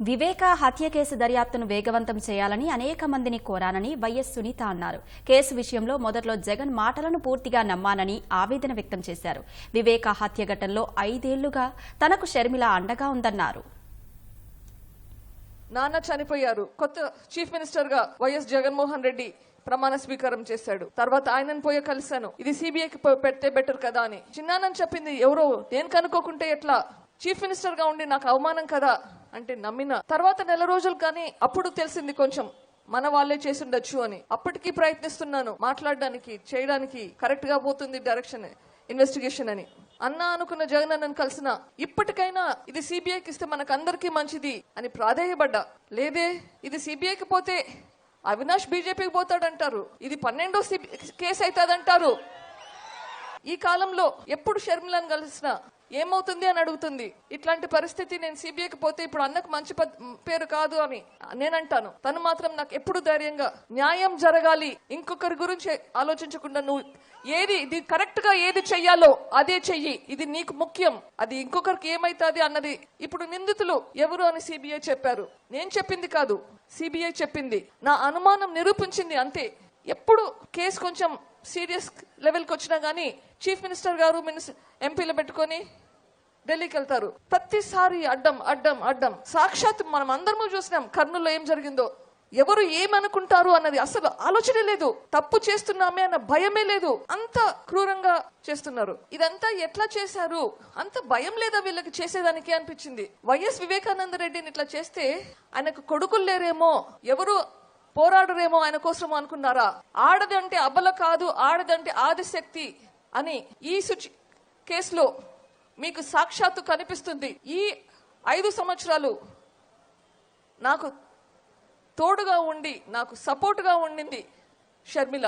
వివేక హత్య కేసు దర్యాప్తును వేగవంతం చేయాలని అనేక మందిని కోరానని వైఎస్ సునీత అన్నారు. కేసు విషయంలో మొదట్లో జగన్ మాటలను పూర్తిగా నమ్మానని ఆవేదన వ్యక్తం చేశారు. వివేక హత్య ఘటనలో ఐదేళ్ళుగా తనకు షర్మిల అండగా ఉందన్నారు. నాన్న చనిపోయారు. కొత్త చీఫ్ మినిస్టర్గా వైఎస్ జగన్మోహన్ రెడ్డి ప్రమాణ స్వీకారం చేశాడు. తర్వాత ఆయనను పోయి కలిశాను. ఇది సిబిఐకి పెడితే బెటర్ కదా అని. చిన్నానని చెప్పింది ఎవరో? నేను కనుక్కోకుంటే ఎట్లా? చీఫ్ మినిస్టర్గా ఉండి నాకు అవమానం కదా అంటే నమ్మిన తర్వాత నెల రోజులు కానీ అప్పుడు తెలిసింది కొంచెం మన వాళ్ళే చేసుండొచ్చు అని. అప్పటికీ ప్రయత్నిస్తున్నాను మాట్లాడడానికి చేయడానికి కరెక్ట్గా పోతుంది డైరెక్షన్ ఇన్వెస్టిగేషన్ అని. అన్న అనుకున్న జగన్ అన్నను కలిసిన ఇప్పటికైనా ఇది సిబిఐకి ఇస్తే మనకు అందరికీ మంచిది అని ప్రాధేయపడ్డా. లేదే ఇది సిబిఐకి పోతే అవినాష్ బీజేపీకి పోతాడంటారు. ఇది పన్నెండో కేసు అంటారు ఈ కాలంలో ఎప్పుడు షర్మిలను కలిసినా ఏమవుతుంది అని అడుగుతుంది. ఇట్లాంటి పరిస్థితి నేను సిబిఐకి పోతే ఇప్పుడు అన్నకు మంచి పేరు కాదు అని నేనంటాను. తను మాత్రం నాకు ఎప్పుడు ధైర్యంగా న్యాయం జరగాలి. ఇంకొకరి గురించి ఆలోచించకుండా నువ్వు ఏది ఇది కరెక్ట్గా ఏది చెయ్యాలో అదే చెయ్యి. ఇది నీకు ముఖ్యం. అది ఇంకొకరికి ఏమైతుంది అన్నది ఇప్పుడు నిందితులు ఎవరు అని సిబిఐ చెప్పారు. నేను చెప్పింది కాదు. సిబిఐ చెప్పింది. నా అనుమానం నిరూపించింది అంతే. ఎప్పుడు కేసు కొంచెం సీరియస్ లెవెల్కి వచ్చినా కానీ చీఫ్ మినిస్టర్ గారు మినిస్టర్ ఎంపీలు పెట్టుకొని ఢిల్లీకి వెళ్తారు. ప్రతిసారి అడ్డం అడ్డం అడ్డం. సాక్షాత్ మనం అందరము చూసినాం కర్నూల్లో ఏం జరిగిందో. ఎవరు ఏమనుకుంటారు అన్నది అసలు ఆలోచనే లేదు. తప్పు చేస్తున్నామే అన్న భయమే లేదు. అంత క్రూరంగా చేస్తున్నారు. ఇదంతా ఎట్లా చేశారు? అంత భయం లేదా వీళ్ళకి చేసేదానికి అనిపించింది. వైఎస్ వివేకానంద రెడ్డిని ఇట్లా చేస్తే ఆయనకు కొడుకులు లేరేమో. ఎవరు పోరాడరేమో ఆయన కోసం అనుకున్నారా? ఆడదంటే అబల కాదు ఆడదంటే ఆదిశక్తి అని ఈ సుచి కేసులో మీకు సాక్షాత్తు కనిపిస్తుంది. ఈ ఐదు సంవత్సరాలు నాకు తోడుగా ఉండి నాకు సపోర్టుగా ఉండింది షర్మిల.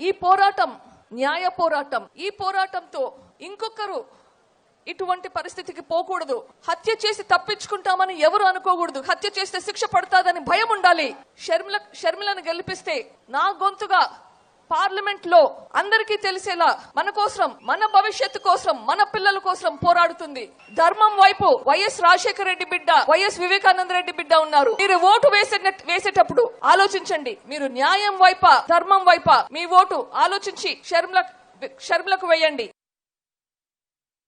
ఈ పోరాటం న్యాయ పోరాటం. ఈ పోరాటంతో ఇంకొకరు ఇటువంటి పరిస్థితికి పోకూడదు. హత్య చేసి తప్పించుకుంటామని ఎవరు అనుకోకూడదు. హత్య చేస్తే శిక్ష పడుతుందని భయం ఉండాలి. షర్మిల షర్మిలను గెలిపిస్తే నా గొంతుగా పార్లమెంట్లో అందరికీ తెలిసేలా మన కోసం మన భవిష్యత్తు కోసం మన పిల్లల కోసం పోరాడుతుంది. ధర్మం వైపు వైఎస్ రాజశేఖర రెడ్డి బిడ్డ వైఎస్ వివేకానంద రెడ్డి బిడ్డ ఉన్నారు. మీరు ఓటు వేసే వేసేటప్పుడు ఆలోచించండి. మీరు న్యాయం వైపా ధర్మం వైపా మీ ఓటు ఆలోచించి షర్మిల షర్మిలకు వేయండి.